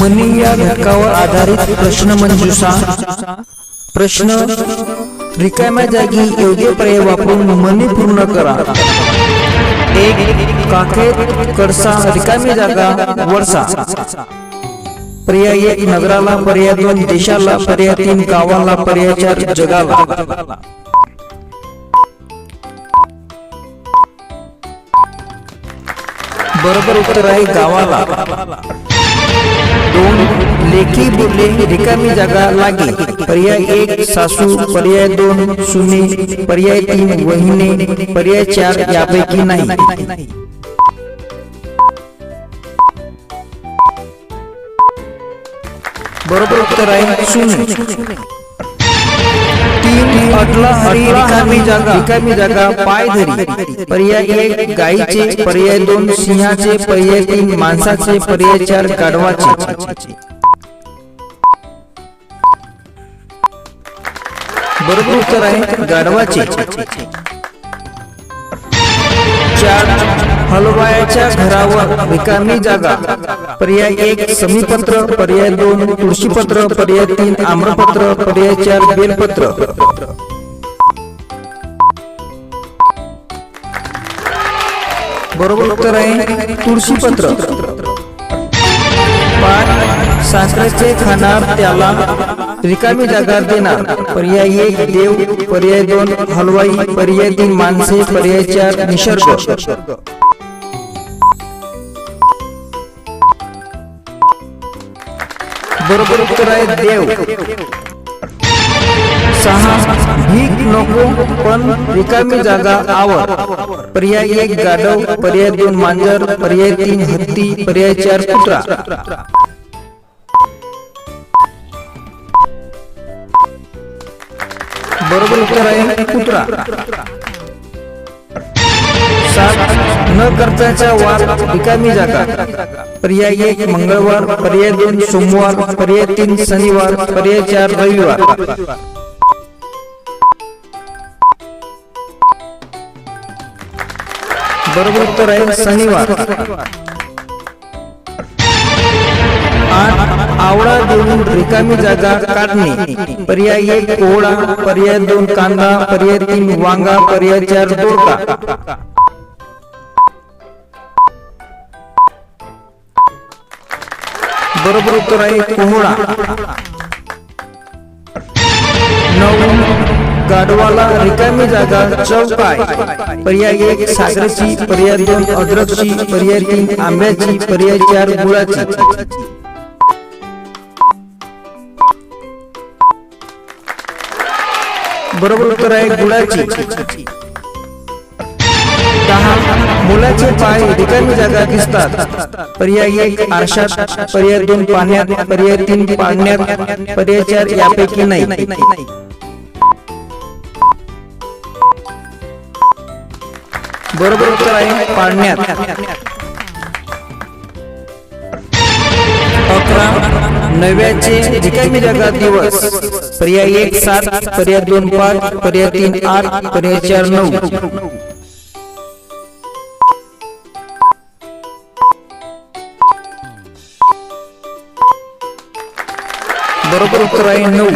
मनी या घटकावर आधारित प्रश्न मंजुषा. प्रश्न रिकाम्या जागी योग्य पर्याय वापरून मनी पूर्ण करा. एक काखेत कडसा रिकामी जागा वरसा. पर्याय एक नगराला पर्याय दोन देशाला पर्याय तीन गावाला पर्याय चार जगाला. बरोबर उत्तर आहे गावाला. लेखी बोलले रिकामी जागा लागे. पर्याय एक सासू पर्याय दोन सुने पर्याय तीन वहिने पर्याय चार यापैकी नाही. बरोबर उत्तर आहे सुने. तीन अटला हरी रिकामी जागा. रिकामी जागा पाय धरी. पर्याय एक गाईचे पर्याय दोन सिंहाचे पर्याय तीन माणसाचे पर्याय चार गाढवाचे. बरोबर उत्तर आहे गाढवाचे. चार हलवायाच्या घरावर रिकामी जागा. पर्याय एक समीपत्र पर्याय दोन तुळशीपत्र पर्याय तीन आम्रपत्र पर्याय चार बेलपत्र. बरोबर उत्तर आहे तुळशीपत्र. पाच साखरेचे खाणार त्याला रिकामी जागा देणार. पर्याय एक देव पर्याय दोन हलवाई पर्याय तीन माणसे पर्याय चार निसर्ग. बरोबर उत्तर आहे देव. सहा भीक नको पण रिकामी जागा आवर. पर्याय एक गाढव पर्याय दोन मांजर पर्याय तीन हत्ती पर्याय चार कुत्रा. बरोबर उत्तर आहे कुत्रा. सात न खर्चाच्या वार रिकामी जागा. पर्याय एक मंगळवार पर्याय दोन सोमवार पर्याय तीन शनिवार पर्याय चार रविवार. बरोबर उत्तर आहे शनिवार. आठ आवळा देऊन रिकामी जागा काढणे. पर्याय एक कोहळा पर्याय दोन कांदा पर्याय तीन वांगा पर्याय चार दोडका बरोबर उत्तर आहे कोहळा नऊ गाडवाला रिकामी जागा चौकाय. पर्याय एक साखरेची पर्याय दोन अद्रकची पर्याय तीन आंब्याची पर्याय चार गुळाची. बरोबर उत्तर आहे गुळाची. दहा. मुलाचे पाय रिकामी जागा दिसतात. पर्याय एक आरशात. पर्याय दोन पाण्यात. पर्याय तीन पाण्यात. पर्याय चार यापैकी नाही. बरोबर उत्तर आहे पाण्यात. अकरा नव्याचे जे काही मी जागा दिवस पर्याय एक सात पर्याय दोन पाच पर्याय तीन आठ पर्याय चार नऊ. बरोबर उत्तर आहे नऊ.